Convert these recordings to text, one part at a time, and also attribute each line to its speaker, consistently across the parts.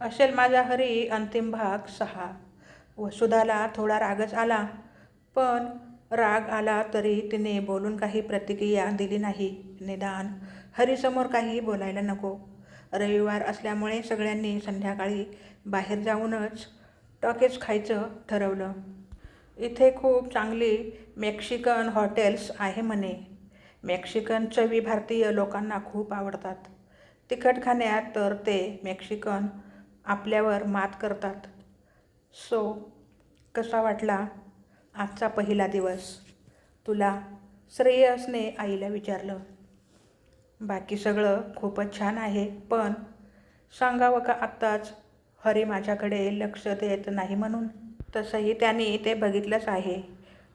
Speaker 1: असेल माझा हरी अंतिम भाग सहा. वसुधाला थोडा रागच आला पण राग आला तरी तिने बोलून काही प्रतिक्रिया दिली नाही. निदान हरीसमोर काही बोलायला नको. रविवार असल्यामुळे सगळ्यांनी संध्याकाळी बाहेर जाऊनच टॉकेज खायचं ठरवलं. इथे खूप चांगली मेक्सिकन हॉटेल्स आहे म्हणे. मेक्सिकन चवी भारतीय लोकांना खूप आवडतात. तिखट खाण्यात तर ते मेक्सिकन आपल्यावर मात करतात. सो कसा वाटला आजचा पहिला दिवस? तुला श्रेयसने आईला विचारलं. बाकी सगळं खूपच छान आहे पण सांगावं का आत्ताच? हरी माझ्याकडे लक्ष देत नाही म्हणून. तसंही त्यांनी ते बघितलंच आहे.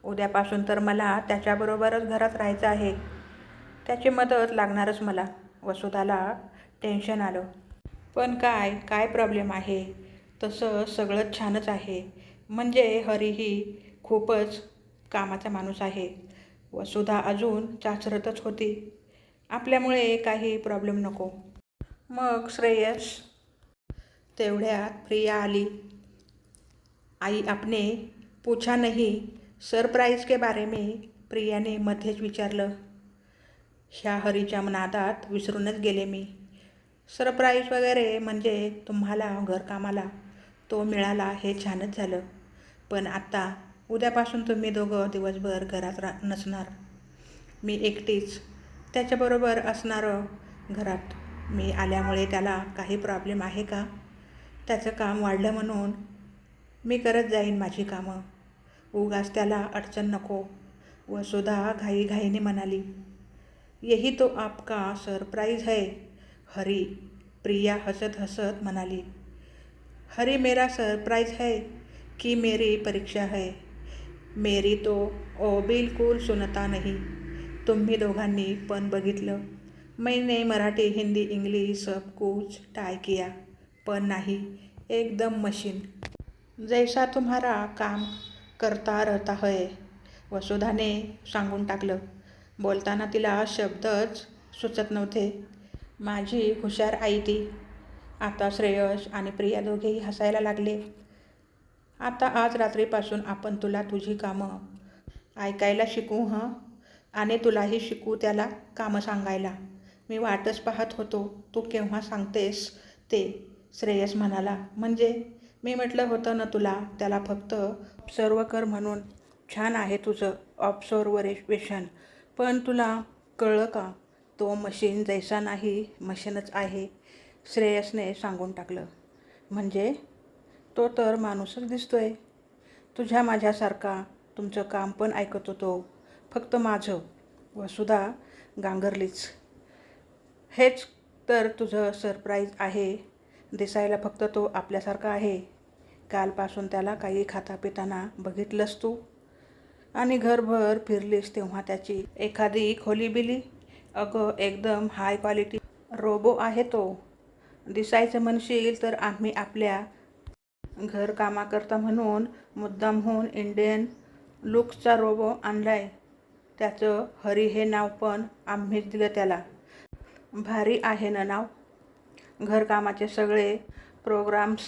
Speaker 1: उद्यापासून तर मला त्याच्याबरोबरच घरात राहायचं आहे. त्याची मदत लागणारच मला. वसुधाला टेन्शन आलं. पण काय काय प्रॉब्लेम आहे? तसं सगळं छानच आहे. म्हणजे हरीही खूपच कामाचा माणूस आहे. वसुधा अजून चाचरतच होती. आपल्यामुळे काही प्रॉब्लेम नको. मग श्रेयस? तेवढ्यात प्रिया आली. आई आपने पूछा नहीं सरप्राईज के बारे में प्रियाने मध्येच विचारलं. ह्या हरीच्या मनादात विसरूनच गेले मी. सरप्राईज वगैरे म्हणजे तुम्हाला घरकामाला तो मिळाला हे छानच झालं. पण आत्ता उद्यापासून तुम्ही दोघं दिवसभर घरात रा नसणार. मी एकटीच. त्याच्याबरोबर असणारं घरात मी आल्यामुळे त्याला काही प्रॉब्लेम आहे का? त्याचं काम वाढलं म्हणून मी करत जाईन माझी कामं. उगाच त्याला अडचण नको. वसुधा घाईघाईने म्हणाली यही तो आपका सरप्राईज है. हरी प्रिया हसत हसत म्हणाली हरी मेरा सरप्राइज है कि मेरी परीक्षा है। मेरी तो ओ बिलकुल सुनता नहीं। तुम्ही दोघांनी पण बघितलं. मैंने मराठी हिंदी इंग्लिश सब कुछ टाय किया पण नाही. एकदम मशीन जैसा तुम्हारा काम करता रहता है वसुधाने सांगून टाकलं. बोलताना तिला शब्दच सुचत नव्हते. माझी हुशार आई ती आता श्रेयस आणि प्रिया दोघेही हसायला लागले. आता आज रात्रीपासून आपण तुला तुझी कामं ऐकायला शिकू हं? आणि तुलाही शिकू त्याला कामं सांगायला. मी वाटच पाहत होतो तू केव्हा सांगतेस ते? श्रेयस म्हणाला. म्हणजे? मी म्हटलं होतं ना तुला त्याला फक्त ऑब्सर्व कर म्हणून. छान आहे तुझं ऑब्सर्वरेशन पण तुला कळलं का? तो मशीन जैसा नाही मशीनच आहे श्रेयसने सांगून टाकलं. म्हणजे तो तर माणूसच दिसतोय. तुझ्या माझ्यासारखा तुमचं काम पण ऐकत होतो. फक्त माझं वसुधा गांगरलीच हेच तर तुझं सरप्राईज आहे. दिसायला फक्त तो आपल्यासारखा आहे. कालपासून त्याला काही खाता पिताना बघितलंस तू? आणि घरभर फिरलीस तेव्हा त्याची एखादी खोली बिली अगं एकदम हाय क्वालिटी रोबो आहे तो. दिसायचं म्हणशील तर आम्ही आपल्या घरकामाकरता म्हणून मुद्दामहून इंडियन लुक्सचा रोबो आणलाय. त्याचं हरी हे नाव पण आम्हीच दिलं त्याला. भारी आहे ना नाव? घरकामाचे सगळे प्रोग्राम्स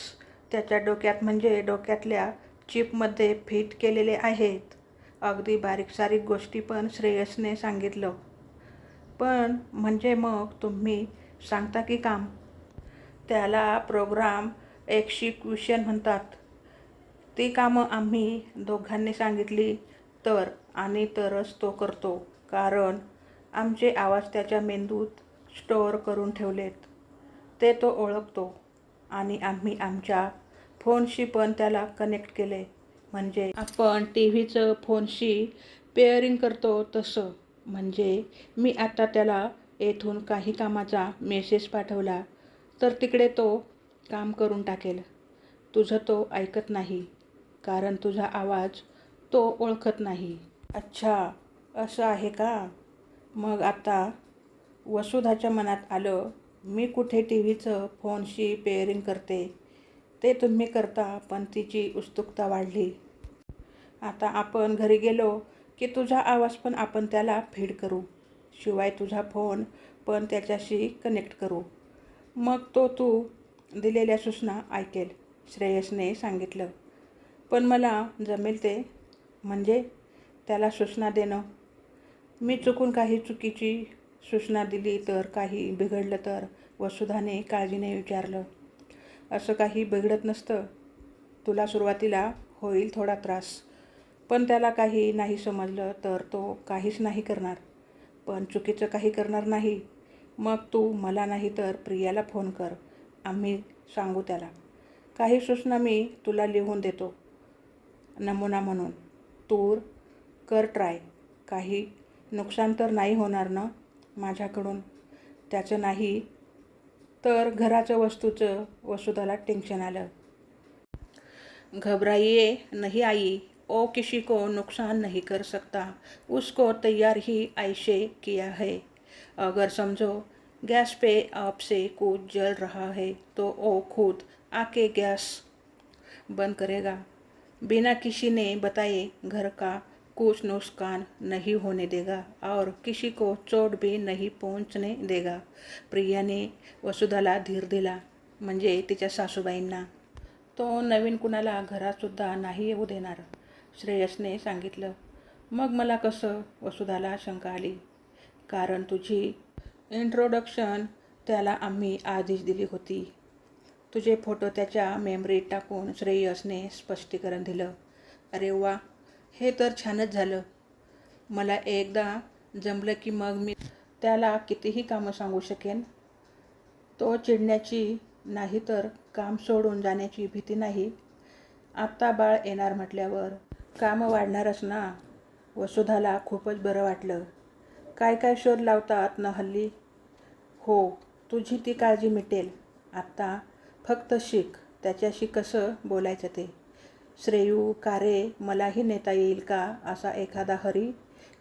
Speaker 1: त्याच्या डोक्यात म्हणजे डोक्यातल्या चिपमध्ये फिट केलेले आहेत. अगदी बारीकसारीक गोष्टी पण श्रेयसने सांगितलं. पण म्हणजे मग तुम्ही सांगता की काम? त्याला प्रोग्राम एक्सिक्युशन म्हणतात. ती कामं आम्ही दोघांनी सांगितली तर आणि तरच तो करतो. कारण आमचे आवाज त्याच्या मेंदूत स्टोअर करून ठेवलेत. ते तो ओळखतो आणि आम्ही आमच्या फोनशी पण त्याला कनेक्ट केले. म्हणजे आपण टी व्हीचं फोनशी पेअरिंग करतो तसं. म्हणजे मी आता त्याला येथून काही कामाचा मेसेज पाठवला तर तिकडे तो काम करून टाकेल. तुझं तो ऐकत नाही कारण तुझा आवाज तो ओळखत नाही. अच्छा असं आहे का? मग आता वसुधाच्या मनात आलं मी कुठे टी व्हीचं फोनशी पेअरिंग करते? ते तुम्ही करता पण तिची उत्सुकता वाढली. आता आपण घरी गेलो की तुझा आवाज पण आपण त्याला फीड करू. शिवाय तुझा फोन पण त्याच्याशी कनेक्ट करू. मग तो तू दिलेल्या सूचना ऐकेल श्रेयसने सांगितलं. पण मला जमेल ते. म्हणजे? त्याला सूचना देणं. मी चुकून काही चुकीची सूचना दिली तर काही बिघडलं तर वसुधाने काळजीने विचारलं. असं काही बिघडत नसतं. तुला सुरुवातीला होईल थोडा त्रास. पण त्याला काही नाही समजलं तर तो काहीच नाही करणार. पण चुकीचं काही करणार नाही. मग तू मला नाही तर प्रियाला फोन कर. आम्ही सांगू त्याला. काही सूचना मी तुला लिहून देतो. नमुना म्हणून. तूर कर ट्राय. काही नुकसान तर नाही होणार ना माझ्याकडून? त्याचं नाही तर घराचं वस्तूचं वसुधाला टेन्शन आलं. घबराईये नाही आई. ओ किसी को नुकसान नहीं कर सकता उसको तैयार ही ऐसे किया है। अगर समझो गैस पे आपसे कुछ जल रहा है तो वो खुद आके गैस बंद करेगा। बिना किसी ने बताए घर का कुछ नुकसान नहीं होने देगा और किसी को चोट भी नहीं पहुंचने देगा। प्रियाने वसुधाला धीर दिला म्हणजे तिच्या सासूबाईंना. तो नवीन कुणाला घरातसुद्धा नाही येऊ देणार. श्रेयसने सांगितलं मग मला कसं वसुधाला शंका आली? कारण तुझी इंट्रोडक्शन त्याला आम्ही आधीच दिली होती. तुझे फोटो त्याच्या मेमरीत टाकून श्रेयसने स्पष्टीकरण दिलं. अरे वा हे तर छानच झालं. मला एकदा जमलं की मग मी त्याला कितीही कामं सांगू शकेन. तो चिडण्याची नाही तर काम सोडून जाण्याची भीती नाही. आत्ता बाळ येणार म्हटल्यावर कामं वाढणारच ना. वसुधाला खूपच बरं वाटलं. काय काय शोध लावतात न हल्ली? हो तुझी ती काळजी मिटेल. आत्ता फक्त शिक त्याच्याशी कसं बोलायचं ते? श्रेयू कारे मलाही नेता येईल का असा एखादा हरी?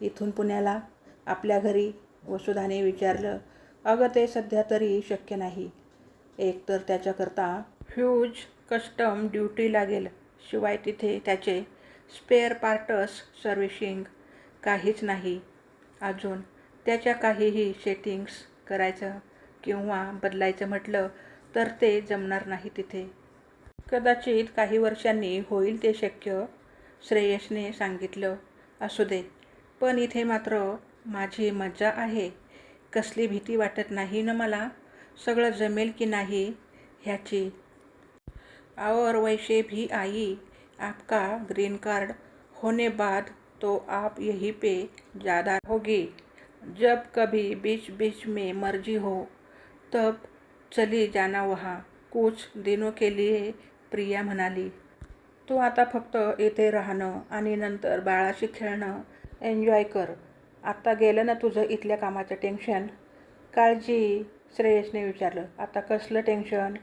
Speaker 1: इथून पुण्याला आपल्या घरी वसुधाने विचारलं. अगं ते सध्या तरी शक्य नाही. एकतर त्याच्याकरता ह्यूज कस्टम ड्युटी लागेल. शिवाय तिथे त्याचे स्पेअर पार्टस सर्व्हिशिंग काहीच नाही. अजून त्याच्या काहीही सेटिंग्स करायचं किंवा बदलायचं म्हटलं तर ते जमणार नाही तिथे. कदाचित काही वर्षांनी होईल ते शक्य श्रेयसने सांगितलं. असू दे पण इथे मात्र माझी मज्जा आहे. कसली भीती वाटत नाही ना मला? सगळं जमेल की नाही ह्याची? और वैसे भी आई आपका ग्रीन कार्ड होने बाद तो आप यहीं पे ज़्यादा होगी जब कभी बीच बीच में मर्जी हो तब चली जाना वहाँ। कुछ दिनों के लिए प्रिया म्हणाली तू आता फक्त येथे राहणं आणि नंतर बाळाशी खेळणं. एन्जॉय कर. आत्ता गेलं ना तुझं इथल्या कामाचं टेन्शन काळजी. श्रेयसने विचारलं. आता कसलं टेन्शन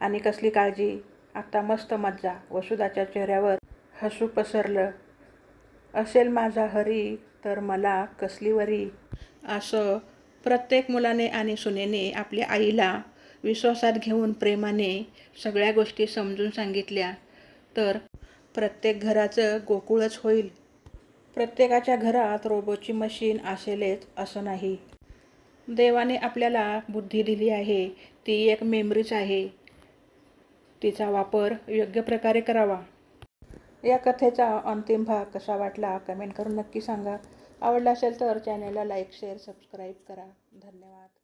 Speaker 1: आणि कसली काळजी? आता मस्त मज्जा. वसुधाच्या चेहऱ्यावर हसू पसरलं. असेल माझा हरी तर मला कसली वरी? असं प्रत्येक मुलाने आणि सुनेने आपल्या आईला विश्वासात घेऊन प्रेमाने सगळ्या गोष्टी समजून सांगितल्या. तर प्रत्येक घराचं गोकुळच होईल. प्रत्येकाच्या घरात रोबोची मशीन असेलच असं नाही. देवाने आपल्याला बुद्धी दिली आहे. ती एक मेमरीच आहे. तिचा वापर योग्य प्रकारे करावा. या कथेचा अंतिम भाग कसा वाटला कमेंट करून नक्की सांगा. आवडला असेल तर चॅनलला लाईक शेअर सबस्क्राईब करा. धन्यवाद.